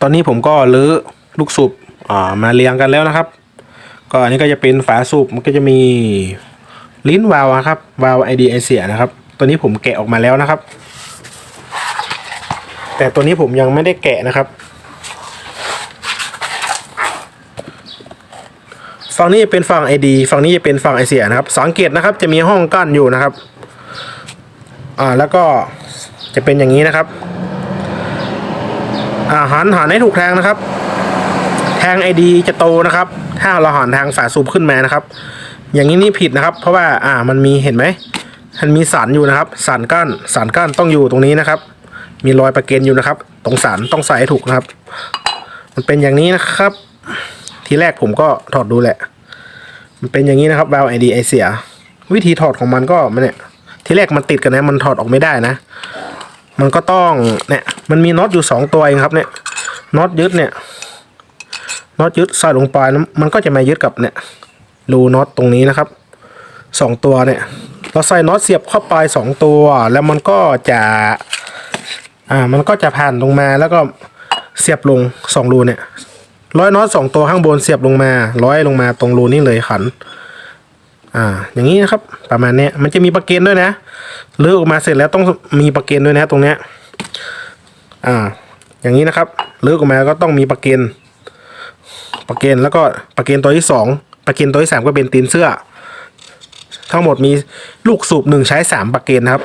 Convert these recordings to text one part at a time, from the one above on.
ตอนนี้ผมก็ลื้อลูกสูบมาเรียงกันแล้วนะครับ ก็อันนี้ก็จะเป็นฝาสูบมันก็จะมีลิ้นวาล์วครับวาล์วไอดีไอเสียนะครับตัวนี้ผมแกะออกมาแล้วนะครับ แต่ตัวนี้ผมยังไม่ได้แกะนะครับฝั่งนี้จะเป็นฝั่ง ID ฝั่งนี้จะเป็นฝั่งไอเสียนะครับสังเกตนะครับจะมีห้องกั้นอยู่นะครับ อ่าแล้วก็จะเป็นอย่างนี้นะครับ อ่าหันหันให้ถูกแทงนะครับ แทง ID จะโตนะครับ ถ้าเราหันทางฝาสูบขึ้นมานะครับ อย่างนี้นี่ผิดนะครับ เพราะว่าอ่ามันมีเห็นไหมมันมีสันอยู่นะครับสันก้านสันก้านต้องอยู่ตรงนี้นะครับ มีรอยประเกนอยู่นะครับ ตรงสันต้องใส่ถูกนะครับ มันเป็นอย่างนี้นะครับ ทีแรกผมก็ถอดดูแหละ มันเป็นอย่างนี้นะครับ valve ID ไอเสีย วิธีถอดของมันก็มันเนี่ย ทีแรกมันติดกันนะ มันถอดออกไม่ได้นะ มันก็ต้องเนี่ยมันมีน็อตอยู่สองตัวเองครับเนี่ยน็อตยึดเนี่ยน็อตยึดใส่ลงไปมันก็จะมายึดกับเนี่ยรูน็อตตรงนี้นะครับสองตัวเนี่ยเราใส่น็อตเสียบเข้าไปสองตัว แล้วมันก็จะอ่ามันก็จะผ่านลงมาแล้วก็เสียบลงสองรูเนี่ยร้อยน็อตสองตัวข้างบนเสียบลงมา ร้อยลงมาตรงรูนี่เลยขัน อ่า อย่างนี้นะครับ ประมาณเนี้ยมันจะมีประเกนด้วยนะเลือกออกมาเสร็จแล้วต้องมีประเกนด้วยนะตรงเนี้ย อ่า อย่างนี้นะครับเลือกออกมาก็ต้องมีประเกนประเกนแล้วก็ประเกนตัวที่สองประเกนตัวที่สามก็เป็นตีนเสื้อ ทั้งหมดมีลูกสูบหนึ่งใช้สามประเกนนะครับ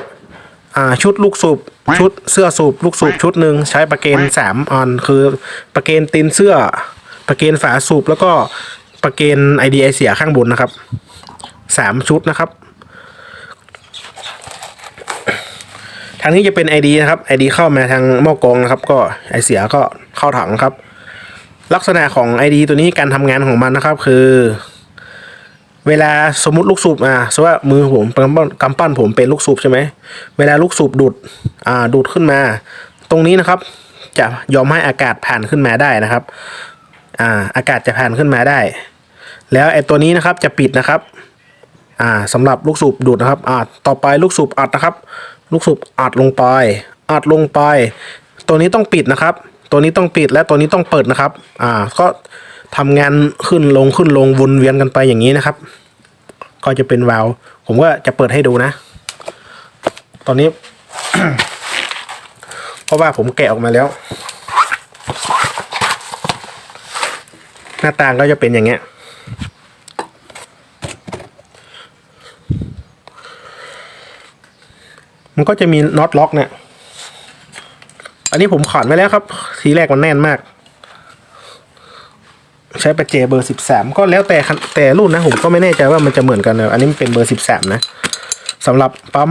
อ่า ชุดลูกสูบชุดเสื้อสูบลูกสูบชุดหนึ่งใช้ประเกนสามอันคือประเกนตีนเสื้อ ประเกนฝาสูบแล้วก็ประเกนไอเดียเสียข้างบนนะครับ สามชุดนะครับ ทางนี้จะเป็น ID นะครับ ID เข้ามาทางหม้อกองนะครับ ก็ไอเสียก็เข้าถังครับ ลักษณะของ ID ตัวนี้การทำงานของมันนะครับ คือ เวลาสมมติลูกสูบอ่าสมมติว่ามือผมกำปั้นกำปั้นผมเป็นลูกสูบใช่ไหมเวลาลูกสูบดูดอ่าดูดขึ้นมา ตรงนี้นะครับ จะยอมให้อากาศผ่านขึ้นมาได้นะครับอ่าอากาศจะผ่านขึ้นมาได้ แล้วไอ้ตัวนี้นะครับจะปิดนะครับ อ่าสำหรับลูกสูบดูดนะครับอ่าต่อไปลูกสูบอัดนะครับ ลูกสูบอัดลงไป อัดลงไป ตัวนี้ต้องปิดนะครับ ตัวนี้ต้องปิดและตัวนี้ต้องเปิดนะครับ อ่าก็ทำงานขึ้นลงขึ้นลงวนเวียนกันไปอย่างนี้นะครับ ก็จะเป็นวาล์วผมก็จะเปิดให้ดูนะ ตอนนี้ เพราะว่าผมแกะออกมาแล้ว หน้าต่างก็จะเป็นอย่างเงี้ย มันก็จะมีน็อตล็อกเนี่ย อันนี้ผมขันไว้แล้วครับ ทีแรกมันแน่นมาก ใช้ประเจเบอร์สิบสามก็แล้วแต่แต่รุ่นนะ ผมก็ไม่แน่ใจว่ามันจะเหมือนกันนะอันนี้มันเป็นเบอร์สิบสามนะสำหรับปั๊ม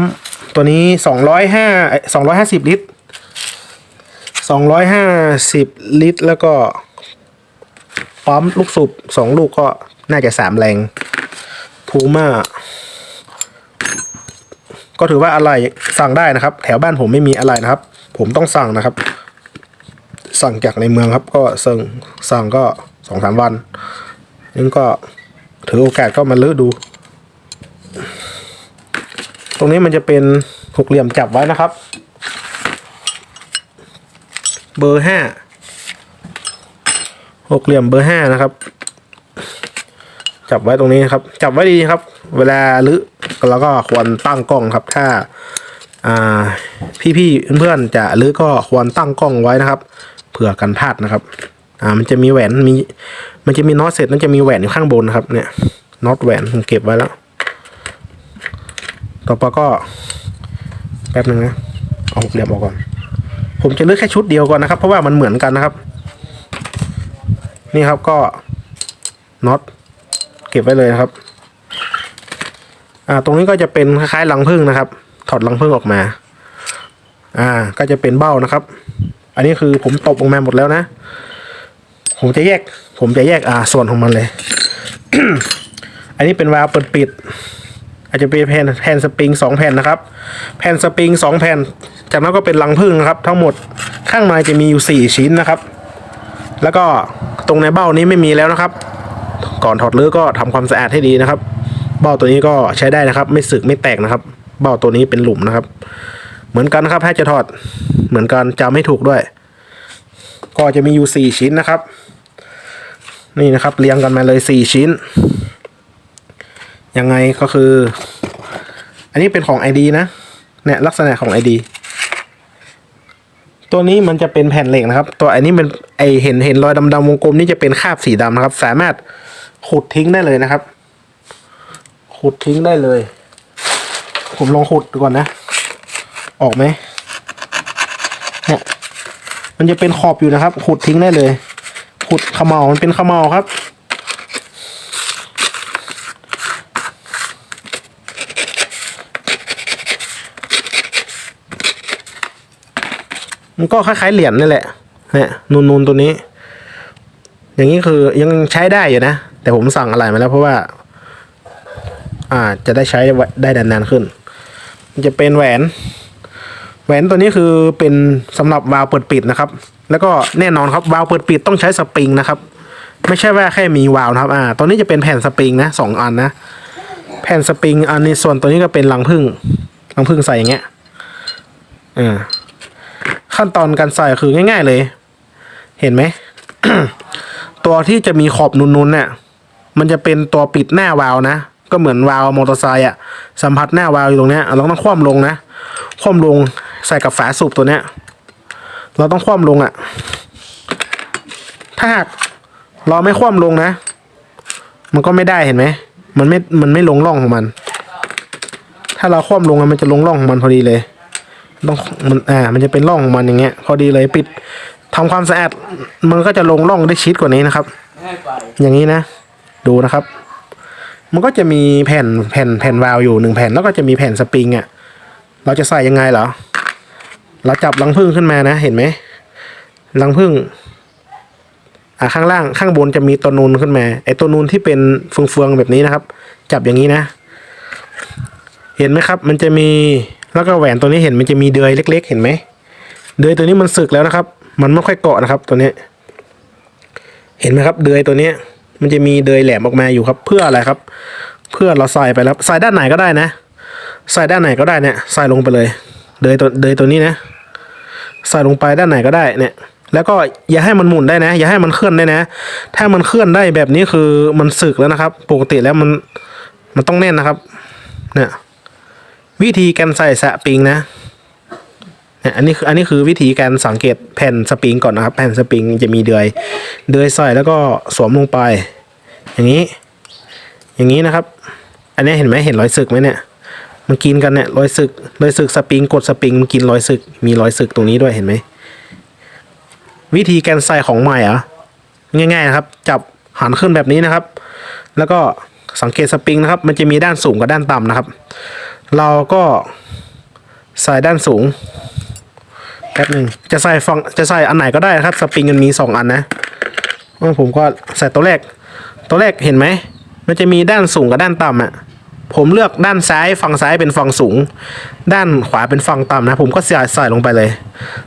ตัวนี้สองร้อยห้าสองร้อยห้าสิบลิตรสองร้อยห้าสิบลิตร แล้วก็ปั๊มลูกสูบสองลูกก็น่าจะสามแรงพูม่า ก็ถือว่าอะไรสั่งได้นะครับ แถวบ้านผมไม่มีอะไรนะครับ ผมต้องสั่งนะครับ สั่งจากในเมืองครับ ก็สั่งสั่งก็สองสามวันนี่ก็ถือโอกาสก็มาลื้อดู ตรงนี้มันจะเป็นหกเหลี่ยมจับไว้นะครับ เบอร์ห้าหกเหลี่ยมเบอร์ห้านะครับ จับไว้ตรงนี้นะครับ จับไว้ดีครับ เวลาลื้อ เราก็ควรตั้งกล้องครับถ้าพี่ๆเพื่อนๆจะลื้อก็ควรตั้งกล้องไว้นะครับ เผื่อกันพลาดนะครับ อ่ามันจะมีแหวนมี มันจะมีน็อตเสร็จมันจะมีแหวนอยู่ข้างบนนะครับ เนี่ยน็อตแหวนผมเก็บไว้แล้ว ต่อไปก็ แป๊บหนึ่งนะเอาหกเหลี่ยมออกก่อน ผมจะเลือกแค่ชุดเดียวก่อนนะครับ เพราะว่ามันเหมือนกันนะครับ นี่ครับก็น็อตเก็บไว้เลยนะครับ อ่าตรงนี้ก็จะเป็นคล้ายๆรังผึ้งนะครับ ถอดรังผึ้งออกมา อ่า ก็จะเป็นเบ้านะครับ อันนี้คือผมตบออกมาหมดแล้วนะ ผมจะแยก ผมจะแยกอ่าส่วนของมันเลย อันนี้เป็นวาล์วเปิดปิด อาจจะเป็นแผ่นแผ่นสปริงสองแผ่นนะครับ แผ่นสปริงสองแผ่น จากนั้นก็เป็นรังผึ้งนะครับ ทั้งหมดข้างในจะมีอยู่สี่ชิ้นนะครับ แล้วก็ตรงในเบ้านี้ไม่มีแล้วนะครับ ก่อนถอดรื้อก็ทำความสะอาดให้ดีนะครับ เบ้าตัวนี้ก็ใช้ได้นะครับ ไม่สึกไม่แตกนะครับ เบ้าตัวนี้เป็นหลุมนะครับ เหมือนกันนะครับถ้าจะถอดเหมือนกันจำให้ถูกด้วย ก็จะมีอยู่สี่ชิ้นนะครับ นี่นะครับเรียงกันมาเลยสี่ชิ้น ยังไงก็คือ อันนี้เป็นของ ID นะเนี่ยลักษณะของ ID ตัวนี้มันจะเป็นแผ่นเหล็กนะครับ ตัวอันนี้เป็นไอเห็นเห็นรอยดำๆวงกลมนี่จะเป็นคราบสีดำนะครับ สามารถขุดทิ้งได้เลยนะครับ ขุดทิ้งได้เลย ผมลองขุดดูก่อนนะ ออกไหมเนี่ยมันจะเป็นขอบอยู่นะครับ ขุดทิ้งได้เลย ขุดขมเมามันเป็นขมเมาครับ มันก็คล้ายๆเหรียญนี่แหละเนี่ยนูนๆตัวนี้ อย่างนี้คือยังใช้ได้อยู่นะ แต่ผมสั่งอะไรมาแล้วเพราะว่า อ่าจะได้ใช้ได้นานๆขึ้น มันจะเป็นแหวน แหวนตัวนี้คือเป็นสำหรับวาล์วเปิดปิดนะครับ แล้วก็แน่นอนครับวาล์วเปิดปิดต้องใช้สปริงนะครับ ไม่ใช่ว่าแค่มีวาล์วนะครับอ่าตัวนี้จะเป็นแผ่นสปริงนะสองอันนะ แผ่นสปริงอันนี้ส่วนตัวนี้ก็เป็นรังผึ้งรังผึ้งใส่อย่างเงี้ยอ่าขั้นตอนการใส่คือง่าย ๆเลย เห็นไหมตัวที่จะมีขอบนุนๆเนี่ยมันจะเป็นตัวปิดหน้าวาล์วนะ ก็เหมือนวาล์วมอเตอร์ไซค์อะสัมผัสหน้าวาล์วอยู่ตรงเนี้ยเราต้องคว่ำลงนะคว่ำลงใส่กับฝาสูบตัวเนี้ย เราต้องคว่ำลงอะถ้าหากเราไม่คว่ำลงนะ มันก็ไม่ได้เห็นไหมมันไม่มันไม่ลงร่องของมัน ถ้าเราคว่ำลงอะมันจะลงร่องของมันพอดีเลยต้องมันอ่ามันจะเป็นร่องของมันอย่างเงี้ย พอดีเลยปิดทำความสะอาดมันก็จะลงร่องได้ชิดกว่านี้นะครับ อย่างนี้นะ ดูนะครับ มันก็จะมีแผ่นแผ่นแผ่นวาล์วอยู่หนึ่งแผ่นแล้วก็จะมีแผ่นสปริงอะ เราจะใส่ยังไงเหรอ เราจับรังผึ้งขึ้นมานะเห็นไหมรังผึ้งอ่าข้างล่างข้างบนจะมีตัวนูนขึ้นมาไอ้ตัวนูนที่เป็นเฟืองๆแบบนี้นะครับ จับอย่างนี้นะ เห็นไหมครับ มันจะมีแล้วก็แหวนตัวนี้เห็นมันจะมีเดือยเล็ก ๆ เห็นไหมเดือยตัวนี้มันสึกแล้วนะครับ มันไม่ค่อยเกาะนะครับ ตัวนี้ เห็นไหมครับ เดือยตัวนี้ มันจะมีเดยแหลมออกมาอยู่ครับ เพื่ออะไรครับ เพื่อเราใส่ไปแล้วใส่ด้านไหนก็ได้นะใส่ด้านไหนก็ได้เนี่ยใส่ลงไปเลย เดยตัวเดยตัวนี้นะใส่ลงไปด้านไหนก็ได้เนี่ย แล้วก็อย่าให้มันหมุนได้นะ อย่าให้มันเคลื่อนได้นะ ถ้ามันเคลื่อนได้แบบนี้คือมันสึกแล้วนะครับ ปกติแล้วมันมันต้องแน่นนะครับ เนี่ยวิธีการใส่สปริงนะ อันนี้คืออันนี้คือวิธีการสังเกตแผ่นสปริงก่อนนะครับ แผ่นสปริงจะมีเดือย เดือยใส่แล้วก็สวมลงไป อย่างนี้ อย่างนี้นะครับ อันนี้เห็นไหมเห็นรอยสึกไหมเนี่ย มันกินกันเนี่ยรอยสึกรอยสึกสปริงกดสปริงมันกินรอยสึก มีรอยสึกตรงนี้ด้วยเห็นไหมวิธีการใส่ของใหม่อะง่ายๆนะครับ จับหันขึ้นแบบนี้นะครับ แล้วก็สังเกตสปริงนะครับ มันจะมีด้านสูงกับด้านต่ำนะครับ เราก็ใส่ด้านสูง แป๊บหนึ่งจะใส่ฝั่งจะใส่อันไหนก็ได้นะครับ สปริงมันมีสองอันนะอ่าผมก็ใส่ตัวแรก ตัวแรกเห็นไหม มันจะมีด้านสูงกับด้านต่ำอะผมเลือกด้านซ้ายฝั่งซ้ายเป็นฝั่งสูง ด้านขวาเป็นฝั่งต่ำนะ ผมก็ใส่ใส่ลงไปเลย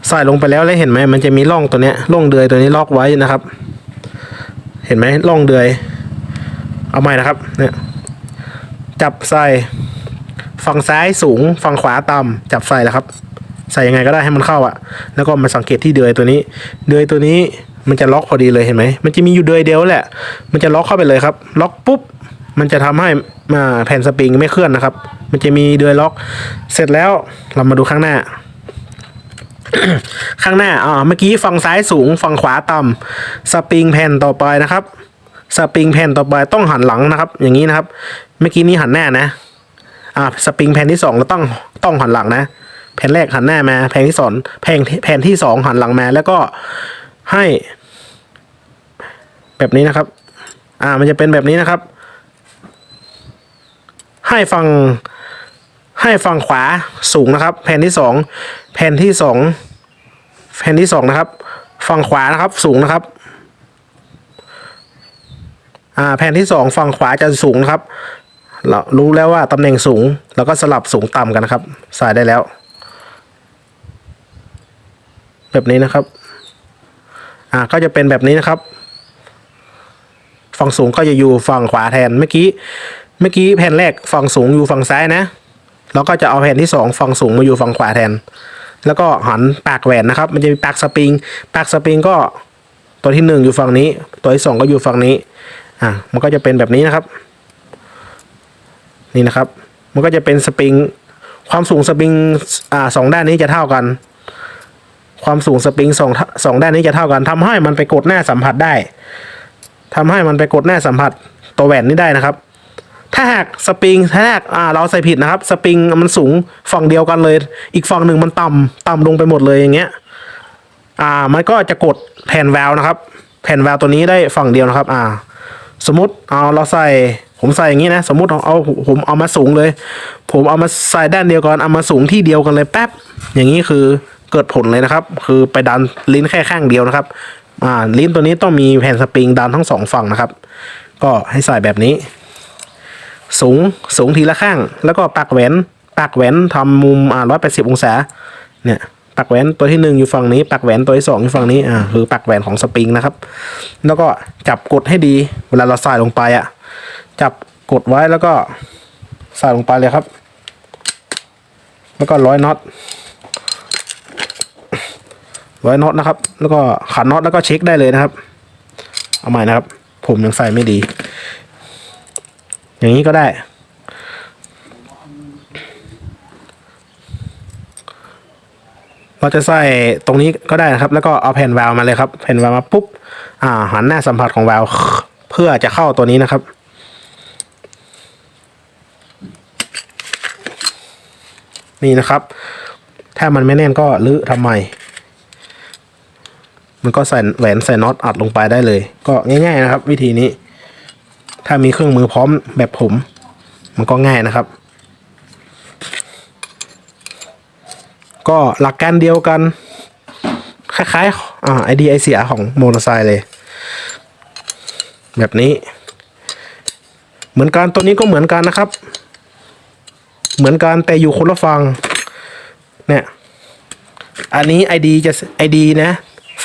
ใส่ลงไปแล้วแล้วเห็นไหมมันจะมีร่องตัวเนี้ยร่องเดือยตัวนี้ล็อกไว้นะครับ เห็นไหมร่องเดือย เอาใหม่นะครับเนี่ยจับใส่ฝั่งซ้ายสูงฝั่งขวาต่ำจับใส่แล้วครับ ใส่ยังไงก็ได้ให้มันเข้าอะแล้วก็มาสังเกตที่เดือยตัวนี้ เดือยตัวนี้มันจะล็อกพอดีเลยเห็นไหมมันจะมีอยู่เดือยเดียวแหละ มันจะล็อกเข้าไปเลยครับ ล็อกปุ๊บ มันจะทำให้แผ่นสปริงไม่เคลื่อนนะครับ มันจะมีเดือยล็อก เสร็จแล้วเรามาดูข้างหน้า ข้างหน้าอ่าเมื่อกี้ฝั่งซ้ายสูงฝั่งขวาต่ำสปริงแผ่นต่อไปนะครับ สปริงแผ่นต่อไปต้องหันหลังนะครับ อย่างนี้นะครับ เมื่อกี้นี้หันหน้านะ อ่า สปริงแผ่นที่สองเราต้องต้องหันหลังนะ แผ่นแรกหันหน้ามา แผ่นที่สองแผ่นแผ่นที่สองหันหลังมา แล้วก็ให้แบบนี้นะครับ อ่า มันจะเป็นแบบนี้นะครับ ให้ฝั่งให้ฝั่งขวาสูงนะครับ แผ่นที่สองแผ่นที่สองแผ่นที่สองนะครับฝั่งขวานะครับสูงนะครับ อ่า แผ่นที่สองฝั่งขวาจะสูงนะครับ เรารู้แล้วว่าตำแหน่งสูง แล้วก็สลับสูงต่ำกันนะครับ ใส่ได้แล้ว แบบนี้นะครับ อ่าก็จะเป็นแบบนี้นะครับ ฝั่งสูงก็จะอยู่ฝั่งขวาแทนเมื่อกี้เมื่อกี้แผ่นแรกฝั่งสูงอยู่ฝั่งซ้ายนะแล้วก็จะเอาแผ่นที่สองฝั่งสูงมาอยู่ฝั่งขวาแทน แล้วก็หันปากแหวนนะครับ มันจะมีปากสปริง ปากสปริงก็ตัวที่หนึ่งอยู่ฝั่งนี้ ตัวที่สองก็อยู่ฝั่งนี้ อะ มันก็จะเป็นแบบนี้นะครับ นี่นะครับ มันก็จะเป็นสปริง ความสูงสปริง อ่าสองด้านนี้จะเท่ากัน ความสูงสปริงสองสองด้านนี้จะเท่ากันทำให้มันไปกดหน้าสัมผัสได้ทำให้มันไปกดหน้าสัมผัสตัวแหวนนี้ได้นะครับ ถ้าหากสปริงถ้าหากเราใส่ผิดนะครับ สปริงมันสูงฝั่งเดียวกันเลย อีกฝั่งหนึ่งมันต่ำต่ำลงไปหมดเลยอย่างเงี้ยอ่ามันก็จะกดแผ่นแววนะครับ แผ่นแววตัวนี้ได้ฝั่งเดียวนะครับ อ่า สมมติเอาเราใส่ผมใส่อย่างนี้นะ สมมติเอาเอาผมเอามาสูงเลย ผมเอามาใส่ด้านเดียวกันเอามาสูงที่เดียวกันเลยแป๊บอย่างนี้คือ เกิดผลเลยนะครับ คือไปดันลิ้นแค่ข้างเดียวนะครับอ่าลิ้นตัวนี้ต้องมีแผ่นสปริงดันทั้งสองฝั่งนะครับ ก็ให้ใส่แบบนี้ สูงสูงทีละข้าง แล้วก็ปากแหวนปากแหวนทำมุมอ่าร้อยแปดสิบองศาเนี่ยปากแหวนตัวที่หนึ่งอยู่ฝั่งนี้ปากแหวนตัวที่สองอยู่ฝั่งนี้อ่าคือปากแหวนของสปริงนะครับ แล้วก็จับกดให้ดี เวลาเราใส่ลงไปอะจับกดไว้แล้วก็ใส่ลงไปเลยครับ แล้วก็ร้อยน็อต ร้น็อตนะครับ แล้วก็ขันน็อตแล้วก็เช็คได้เลยนะครับ เอาใหม่นะครับ ผมยังใส่ไม่ดี อย่างนี้ก็ได้ เราจะใส่ตรงนี้ก็ได้นะครับ แล้วก็เอาแผ่นวาล์วมาเลยครับ แผ่นวาล์วมาปุ๊บ อ่า หันหน้าสัมผัสของวาล์วเพื่อจะเข้าตัวนี้นะครับนี่นะครับ ถ้ามันไม่แน่นก็ลื้อทำใหม่ มันก็ใส่แหวนใส่น็อตอัดลงไปได้เลย ก็ง่าย ๆ นะครับ วิธีนี้ ถ้ามีเครื่องมือพร้อมแบบผม มันก็ง่ายนะครับ ก็หลักการเดียวกัน คล้ายๆอ่าไอเดียไอเสียของมอเตอร์ไซค์เลย แบบนี้ เหมือนกันตัวนี้ก็เหมือนกันนะครับ เหมือนกันแต่อยู่คนละฝั่งเนี่ยอันนี้ไอดีจะไอดีนะ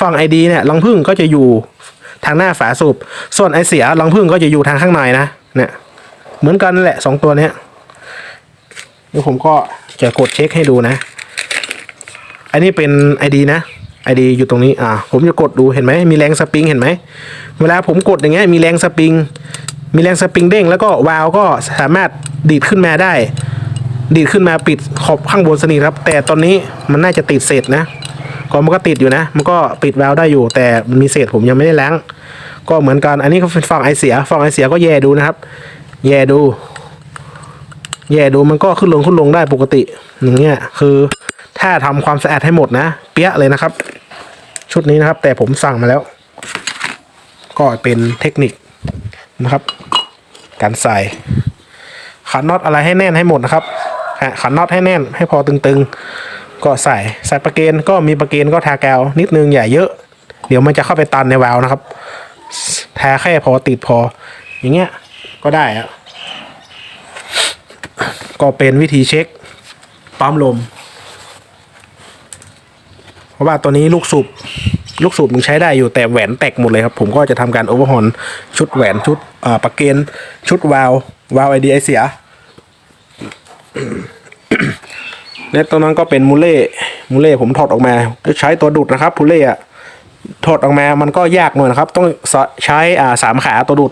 ฝั่งไอดีเนี่ยรังพึ่งก็จะอยู่ทางหน้าฝาสูบ ส่วนไอเสียรังพึ่งก็จะอยู่ทางข้างในนะ เนี่ย เหมือนกันนั่นแหละสองตัวเนี้ยเดี๋ยวผมก็จะกดเช็คให้ดูนะ อันนี้เป็นไอดีนะไอดีอยู่ตรงนี้ อ่า ผมจะกดดูเห็นไหม มีแรงสปริงเห็นไหม เวลาผมกดอย่างเงี้ย มีแรงสปริง มีแรงสปริงเด้ง แล้วก็วาล์วก็สามารถดีดขึ้นมาได้ ดีดขึ้นมาปิดขอบข้างบนสนิทครับ แต่ตอนนี้มันน่าจะติดเศษนะ ก็มันก็ติดอยู่นะ มันก็ปิดวาล์วได้อยู่ แต่มีเศษผมยังไม่ได้ล้างก็เหมือนกัน อันนี้ก็เป็นฝั่งไอเสีย ฝั่งไอเสียก็แย่ดูนะครับ แย่ดู แย่ดูมันก็ขึ้นลงขึ้นลงได้ปกติ อย่างเงี้ย คือถ้าทำความสะอาดให้หมดนะ เปี้ยเลยนะครับ ชุดนี้นะครับ แต่ผมสั่งมาแล้ว ก็เป็นเทคนิคนะครับ การใส่ขันน็อตอะไรให้แน่นให้หมดนะครับขันน็อตให้แน่นให้พอตึงๆ ก็ใส่ใส่ประเกนก็มีประเกนก็ทาแกวนิดนึงอย่าเยอะ เดี๋ยวมันจะเข้าไปตันในวาล์วนะครับทาแค่พอติดพอ อย่างเงี้ยก็ได้อะก็เป็นวิธีเช็คปั๊มลม เพราะว่าตัวนี้ลูกสูบลูกสูบมึงใช้ได้อยู่แต่แหวนแตกหมดเลยครับ ผมก็จะทำการโอเวอร์ฮอนชุดแหวนชุดอ่าปากเกนชุดวาลววาล์วไอเดียเสีย และตัวนั้นก็เป็นมูเล่มูเล่ผมถอดออกมาใช้ตัวดูดนะครับมูเล่อะถอดออกมามันก็ยากหน่อยนะครับ ต้องใช้อ่าสามขาตัวดูด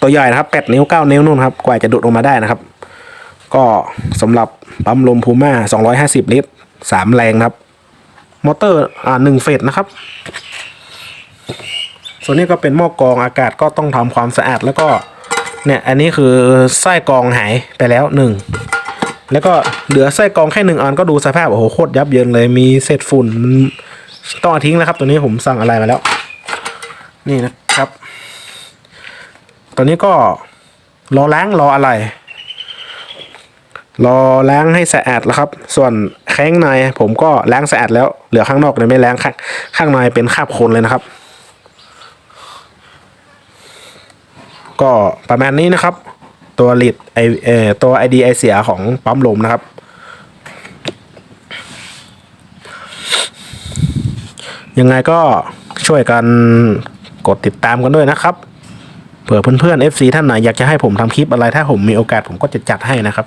ตัวใหญ่นะครับแปดนิ้วเก้านิ้วนู่นครับกว่าจะดูดออกมาได้นะครับ ก็สำหรับปั๊มลมพูม่า250ลิตรสามแรงครับ มอเตอร์อ่าหนึ่งเฟสนะครับ ส่วนนี้ก็เป็นหม้อกรองอากาศก็ต้องทำความสะอาดแล้วก็เนี่ยอันนี้คือไส้กรองหายไปแล้วหนึ่ง แล้วก็เหลือไส้กรองแค่หนึ่งอันก็ดูสภาพโอ้โหโคตรยับเยินเลยมีเศษฝุ่นมันต้องอทิ้งนะครับตัวนี้ผมสั่งอะไรมาแล้ว นี่นะครับตัวนี้ก็รอล้างรออะไร รอล้างให้สะอาดแล้วครับ ส่วนแข้งในผมก็ล้างสะอาดแล้วเหลือข้างนอกเนี่ยไม่ล้างข้างข้างในเป็นคราบโคลนเลยนะครับ ก็ประมาณนี้นะครับ ตัวลิดไอเอตัวไอดีไอเสียของปั๊มลมนะครับ ยังไงก็ช่วยกันกดติดตามกันด้วยนะครับ เผื่อเพื่อนๆ FC ท่านไหนอยากจะให้ผมทำคลิปอะไรถ้าผมมีโอกาสผมก็จะจัดให้นะครับ